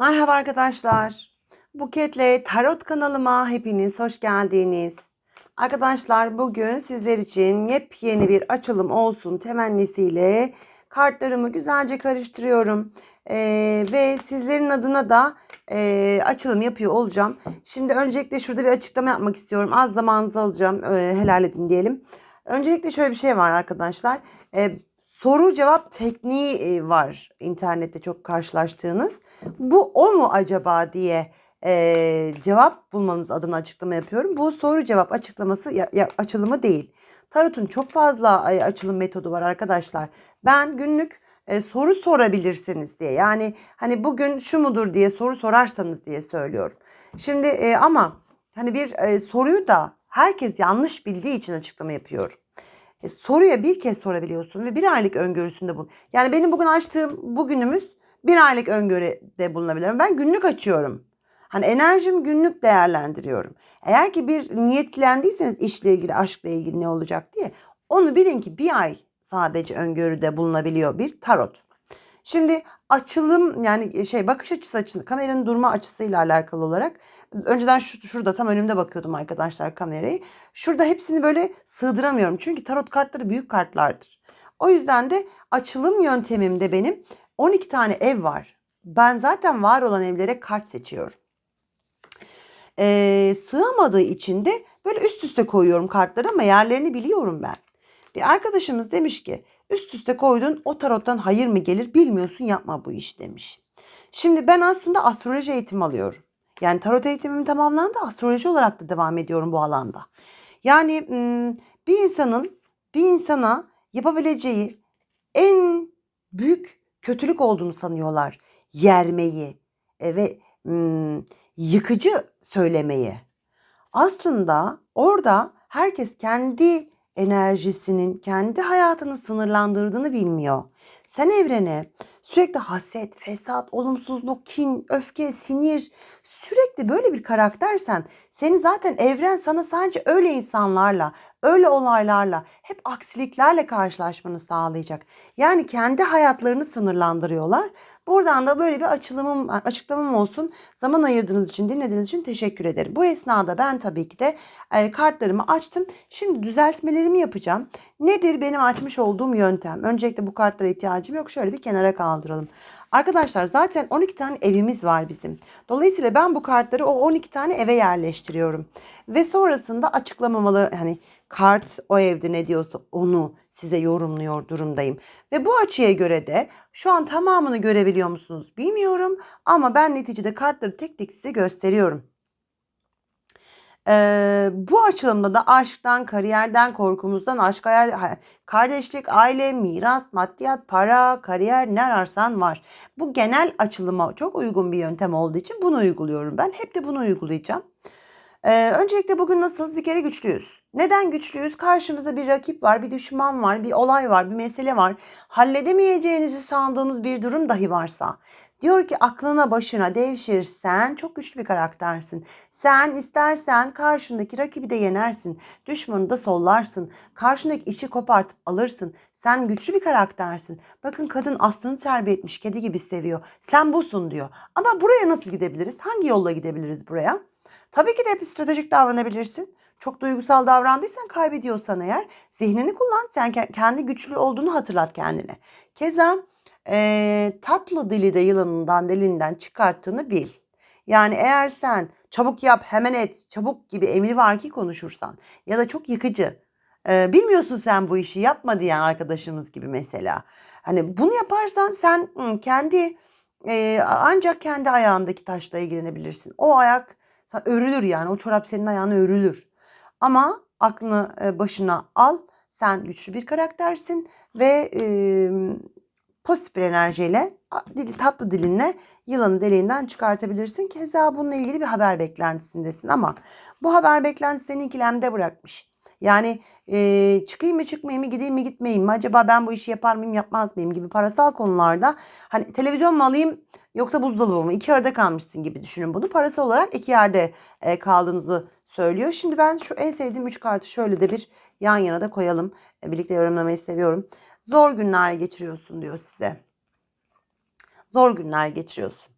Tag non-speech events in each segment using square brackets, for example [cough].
Merhaba arkadaşlar. Buketle Tarot kanalıma hepiniz hoş geldiniz. Arkadaşlar bugün sizler için yepyeni bir açılım olsun temennisiyle kartlarımı güzelce karıştırıyorum. Ee, ve sizlerin adına da e, açılım yapıyor olacağım. Şimdi öncelikle şurada bir açıklama yapmak istiyorum. Az zamanınızı alacağım. E, helal edin diyelim. Öncelikle şöyle bir şey var arkadaşlar. E, soru cevap tekniği e, var internette çok karşılaştığınız. Bu o mu acaba diye e, cevap bulmanız adına açıklama yapıyorum. Bu soru cevap açıklaması ya, ya, açılımı değil. Tarot'un çok fazla açılım metodu var arkadaşlar. Ben günlük e, soru sorabilirsiniz diye. Yani hani bugün şu mudur diye soru sorarsanız diye söylüyorum. Şimdi e, ama hani bir e, soruyu da herkes yanlış bildiği için açıklama yapıyorum. E, soruya bir kez sorabiliyorsun ve bir aylık öngörüsünde bul. Yani benim bugün açtığım bugünümüz bir aylık öngörüde bulunabilirim. Ben günlük açıyorum. Hani enerjim günlük değerlendiriyorum. Eğer ki bir niyetlendiyseniz işle ilgili, aşkla ilgili ne olacak diye onu bilin ki bir ay sadece öngörüde bulunabiliyor bir tarot. Şimdi açılım yani şey bakış açısı açısı kameranın durma açısıyla alakalı olarak önceden şu, şurada tam önümde bakıyordum arkadaşlar kamerayı. Şurada hepsini böyle sığdıramıyorum. Çünkü tarot kartları büyük kartlardır. O yüzden de açılım yöntemimde benim 12 tane ev var. Ben zaten var olan evlere kart seçiyorum. Ee, sığamadığı için de böyle üst üste koyuyorum kartları ama yerlerini biliyorum ben. Bir arkadaşımız demiş ki üst üste koydun o tarottan hayır mı gelir bilmiyorsun yapma bu iş demiş. Şimdi ben aslında astroloji eğitimi alıyorum. Yani tarot eğitimim tamamlandı astroloji olarak da devam ediyorum bu alanda. Yani bir insanın bir insana yapabileceği en büyük kötülük olduğunu sanıyorlar. Yermeyi e, ve yıkıcı söylemeyi. Aslında orada herkes kendi enerjisinin, kendi hayatını sınırlandırdığını bilmiyor. Sen evrene sürekli haset, fesat, olumsuzluk, kin, öfke, sinir. Sürekli böyle bir karaktersen seni zaten evren sana sadece öyle insanlarla, öyle olaylarla, hep aksiliklerle karşılaşmanı sağlayacak. Yani kendi hayatlarını sınırlandırıyorlar. Buradan da böyle bir açılımım, açıklamam olsun. Zaman ayırdığınız için, dinlediğiniz için teşekkür ederim. Bu esnada ben tabii ki de e, kartlarımı açtım. Şimdi düzeltmelerimi yapacağım. Nedir benim açmış olduğum yöntem? Öncelikle bu kartlara ihtiyacım yok. Şöyle bir kenara kaldıralım. Arkadaşlar zaten 12 tane evimiz var bizim. Dolayısıyla ben bu kartları o 12 tane eve yerleştiriyorum. Ve sonrasında açıklamamaları hani kart o evde ne diyorsa onu size yorumluyor durumdayım. Ve bu açıya göre de şu an tamamını görebiliyor musunuz bilmiyorum ama ben neticede kartları tek tek size gösteriyorum. Ee, bu açılımda da aşktan, kariyerden, korkumuzdan, aşk, hayal, kardeşlik, aile, miras, maddiyat, para, kariyer ne ararsan var. Bu genel açılıma çok uygun bir yöntem olduğu için bunu uyguluyorum ben. Hep de bunu uygulayacağım. Ee, öncelikle bugün nasılız? Bir kere güçlüyüz. Neden güçlüyüz? Karşımızda bir rakip var, bir düşman var, bir olay var, bir mesele var. Halledemeyeceğinizi sandığınız bir durum dahi varsa Diyor ki aklına başına devşirsen çok güçlü bir karaktersin. Sen istersen karşındaki rakibi de yenersin. Düşmanı da sollarsın. Karşındaki işi kopartıp alırsın. Sen güçlü bir karaktersin. Bakın kadın aslını terbiye etmiş kedi gibi seviyor. Sen busun diyor. Ama buraya nasıl gidebiliriz? Hangi yolla gidebiliriz buraya? Tabii ki de hep stratejik davranabilirsin. Çok duygusal davrandıysan kaybediyorsan eğer zihnini kullan. Sen kendi güçlü olduğunu hatırlat kendine. Keza e, tatlı dili de yılanından dilinden çıkarttığını bil. Yani eğer sen çabuk yap hemen et çabuk gibi emri var ki konuşursan ya da çok yıkıcı e, bilmiyorsun sen bu işi yapma diyen arkadaşımız gibi mesela. Hani bunu yaparsan sen kendi e, ancak kendi ayağındaki taşla ilgilenebilirsin. O ayak örülür yani o çorap senin ayağına örülür. Ama aklını başına al. Sen güçlü bir karaktersin ve e, pozitif bir enerjiyle dili, tatlı dilinle yılanı deliğinden çıkartabilirsin. Keza bununla ilgili bir haber beklentisindesin ama bu haber beklentisi seni ikilemde bırakmış. Yani e, çıkayım mı çıkmayayım mı gideyim mi gitmeyeyim mi acaba ben bu işi yapar mıyım yapmaz mıyım gibi parasal konularda hani televizyon mu alayım yoksa buzdolabı mı iki arada kalmışsın gibi düşünün bunu. Parasal olarak iki yerde e, kaldığınızı söylüyor. Şimdi ben şu en sevdiğim üç kartı şöyle de bir yan yana da koyalım. E, birlikte yorumlamayı seviyorum. Zor günler geçiriyorsun diyor size. Zor günler geçiriyorsun.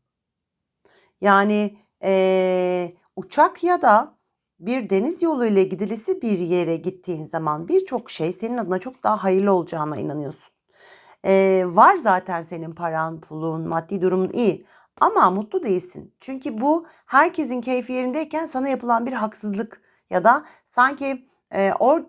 Yani eee, uçak ya da bir deniz yoluyla gidilisi bir yere gittiğin zaman birçok şey senin adına çok daha hayırlı olacağına inanıyorsun. Eee, var zaten senin paran, pulun, maddi durumun iyi ama mutlu değilsin. Çünkü bu herkesin keyfi yerindeyken sana yapılan bir haksızlık ya da sanki eee or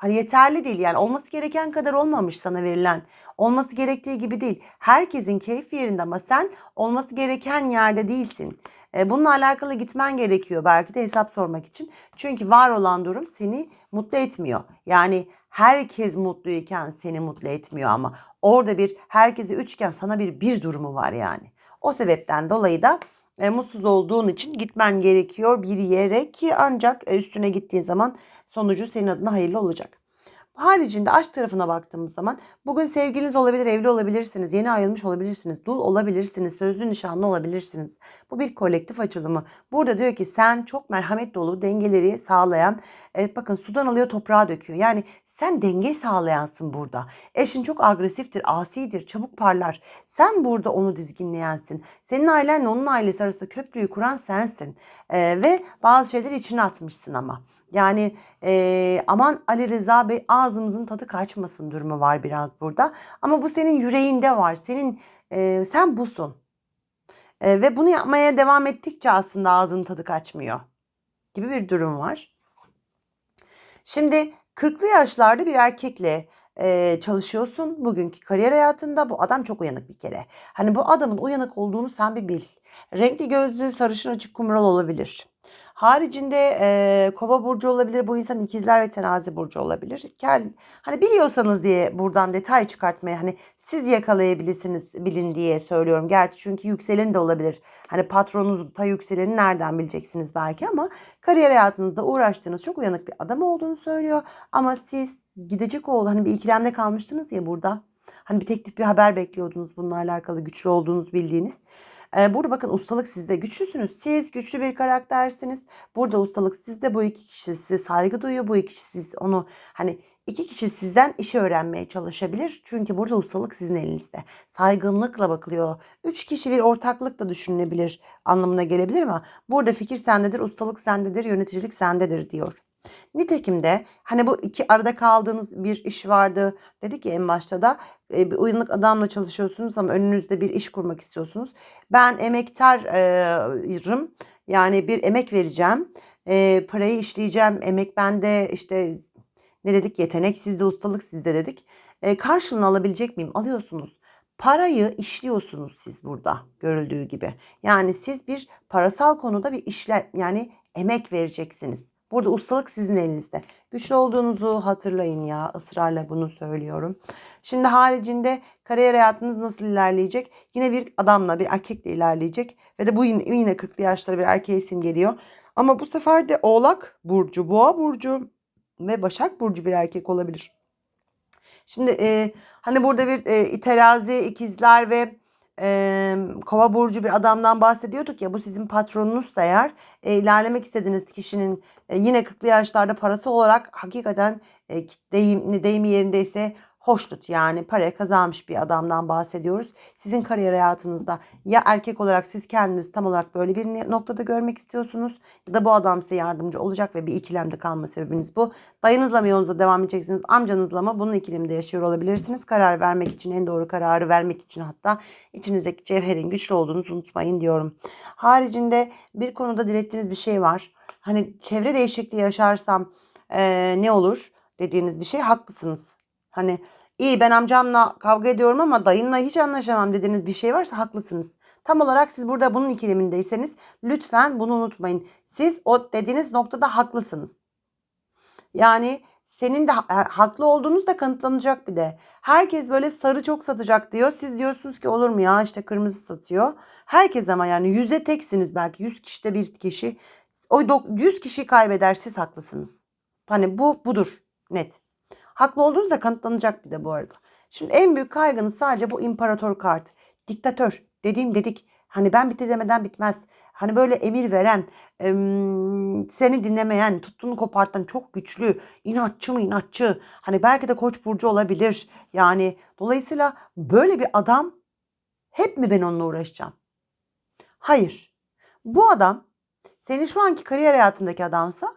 hani yeterli değil yani olması gereken kadar olmamış sana verilen. Olması gerektiği gibi değil. Herkesin keyfi yerinde ama sen olması gereken yerde değilsin. E, bununla alakalı gitmen gerekiyor belki de hesap sormak için. Çünkü var olan durum seni mutlu etmiyor. Yani herkes mutluyken seni mutlu etmiyor ama orada bir herkese üçgen sana bir bir durumu var yani. O sebepten dolayı da e, mutsuz olduğun için gitmen gerekiyor bir yere ki ancak e, üstüne gittiğin zaman sonucu senin adına hayırlı olacak. Haricinde aşk tarafına baktığımız zaman bugün sevgiliniz olabilir, evli olabilirsiniz, yeni ayrılmış olabilirsiniz, dul olabilirsiniz, sözlü nişanlı olabilirsiniz. Bu bir kolektif açılımı. Burada diyor ki sen çok merhamet dolu dengeleri sağlayan, evet bakın sudan alıyor toprağa döküyor. Yani sen denge sağlayansın burada. Eşin çok agresiftir, asidir, çabuk parlar. Sen burada onu dizginleyensin. Senin ailenle onun ailesi arasında köprüyü kuran sensin. Ee, ve bazı şeyleri içine atmışsın ama. Yani e, aman Ali Rıza Bey ağzımızın tadı kaçmasın durumu var biraz burada. Ama bu senin yüreğinde var. Senin e, sen busun. E, ve bunu yapmaya devam ettikçe aslında ağzının tadı kaçmıyor gibi bir durum var. Şimdi 40'lı yaşlarda bir erkekle e, çalışıyorsun. Bugünkü kariyer hayatında bu adam çok uyanık bir kere. Hani bu adamın uyanık olduğunu sen bir bil. Renkli gözlü, sarışın açık kumral olabilir. Haricinde e, kova burcu olabilir. Bu insan ikizler ve terazi burcu olabilir. Kel, hani biliyorsanız diye buradan detay çıkartmaya hani siz yakalayabilirsiniz bilin diye söylüyorum. Gerçi çünkü yükselen de olabilir. Hani patronunuzun ta yükseleni nereden bileceksiniz belki ama kariyer hayatınızda uğraştığınız çok uyanık bir adam olduğunu söylüyor. Ama siz gidecek oldu hani bir ikilemde kalmıştınız ya burada. Hani bir teklif bir haber bekliyordunuz bununla alakalı güçlü olduğunuz bildiğiniz. Ee, burada bakın ustalık sizde güçlüsünüz. Siz güçlü bir karaktersiniz. Burada ustalık sizde bu iki kişi size saygı duyuyor. Bu iki kişi siz onu hani iki kişi sizden işi öğrenmeye çalışabilir. Çünkü burada ustalık sizin elinizde. Saygınlıkla bakılıyor. Üç kişi bir ortaklık da düşünülebilir anlamına gelebilir ama burada fikir sendedir, ustalık sendedir, yöneticilik sendedir diyor. Nitekim de hani bu iki arada kaldığınız bir iş vardı. Dedik ya en başta da e, bir uyanık adamla çalışıyorsunuz ama önünüzde bir iş kurmak istiyorsunuz. Ben emektarım. Yani bir emek vereceğim. E, parayı işleyeceğim. Emek bende işte ne dedik yetenek sizde ustalık sizde dedik. E, karşılığını alabilecek miyim? Alıyorsunuz. Parayı işliyorsunuz siz burada görüldüğü gibi. Yani siz bir parasal konuda bir işle yani emek vereceksiniz. Burada ustalık sizin elinizde. Güçlü olduğunuzu hatırlayın ya. ısrarla bunu söylüyorum. Şimdi haricinde kariyer hayatınız nasıl ilerleyecek? Yine bir adamla, bir erkekle ilerleyecek. Ve de bu yine, yine 40'lı yaşları bir erkeğe simgeliyor. Ama bu sefer de Oğlak Burcu, Boğa Burcu ve Başak Burcu bir erkek olabilir. Şimdi e, hani burada bir e, terazi, ikizler ve e, kova burcu bir adamdan bahsediyorduk ya bu sizin patronunuzsa eğer e, ilerlemek istediğiniz kişinin e, yine 40'lı yaşlarda parası olarak hakikaten e, deyim, deyimi yerindeyse hoşnut yani para kazanmış bir adamdan bahsediyoruz. Sizin kariyer hayatınızda ya erkek olarak siz kendiniz tam olarak böyle bir noktada görmek istiyorsunuz ya da bu adam size yardımcı olacak ve bir ikilemde kalma sebebiniz bu. Dayınızla mı yolunuza devam edeceksiniz amcanızla mı bunun ikilemde yaşıyor olabilirsiniz. Karar vermek için en doğru kararı vermek için hatta içinizdeki cevherin güçlü olduğunu unutmayın diyorum. Haricinde bir konuda dilettiğiniz bir şey var. Hani çevre değişikliği yaşarsam ee, ne olur dediğiniz bir şey haklısınız Hani iyi ben amcamla kavga ediyorum ama dayımla hiç anlaşamam dediğiniz bir şey varsa haklısınız. Tam olarak siz burada bunun ikilemindeyseniz lütfen bunu unutmayın. Siz o dediğiniz noktada haklısınız. Yani senin de haklı olduğunuz da kanıtlanacak bir de. Herkes böyle sarı çok satacak diyor. Siz diyorsunuz ki olur mu ya işte kırmızı satıyor. Herkes ama yani yüze teksiniz belki. Yüz kişide bir kişi. O yüz kişi kaybeder siz haklısınız. Hani bu budur net. Haklı olduğunuz da kanıtlanacak bir de bu arada. Şimdi en büyük kaygınız sadece bu imparator kart. Diktatör. Dediğim dedik. Hani ben bitti demeden bitmez. Hani böyle emir veren, seni dinlemeyen, tuttuğunu kopartan çok güçlü, inatçı mı inatçı. Hani belki de koç burcu olabilir. Yani dolayısıyla böyle bir adam hep mi ben onunla uğraşacağım? Hayır. Bu adam senin şu anki kariyer hayatındaki adamsa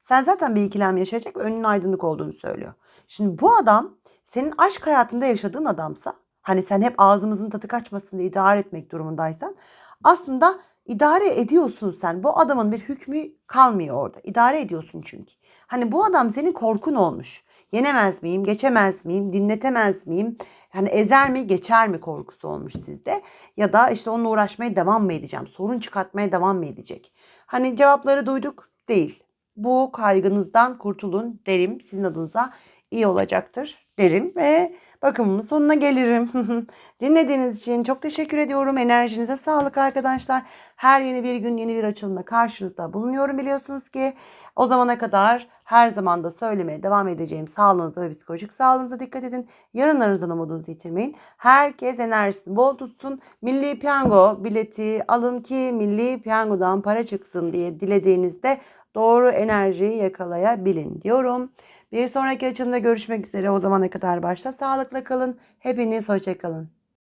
sen zaten bir ikilem yaşayacak ve önünün aydınlık olduğunu söylüyor. Şimdi bu adam senin aşk hayatında yaşadığın adamsa hani sen hep ağzımızın tadı kaçmasın diye idare etmek durumundaysan aslında idare ediyorsun sen. Bu adamın bir hükmü kalmıyor orada. İdare ediyorsun çünkü. Hani bu adam senin korkun olmuş. Yenemez miyim, geçemez miyim, dinletemez miyim? Hani ezer mi, geçer mi korkusu olmuş sizde. Ya da işte onunla uğraşmaya devam mı edeceğim? Sorun çıkartmaya devam mı edecek? Hani cevapları duyduk. Değil. Bu kaygınızdan kurtulun derim. Sizin adınıza iyi olacaktır derim ve bakımımın sonuna gelirim. [laughs] Dinlediğiniz için çok teşekkür ediyorum. Enerjinize sağlık arkadaşlar. Her yeni bir gün yeni bir açılımla karşınızda bulunuyorum biliyorsunuz ki. O zamana kadar her zaman da söylemeye devam edeceğim. Sağlığınıza ve psikolojik sağlığınıza dikkat edin. Yarınlarınızdan umudunuzu yitirmeyin. Herkes enerjisini bol tutsun. Milli Piyango bileti alın ki Milli Piyango'dan para çıksın diye dilediğinizde doğru enerjiyi yakalayabilin diyorum. Bir sonraki açılımda görüşmek üzere. O zamana kadar başta sağlıkla kalın. Hepiniz hoşçakalın.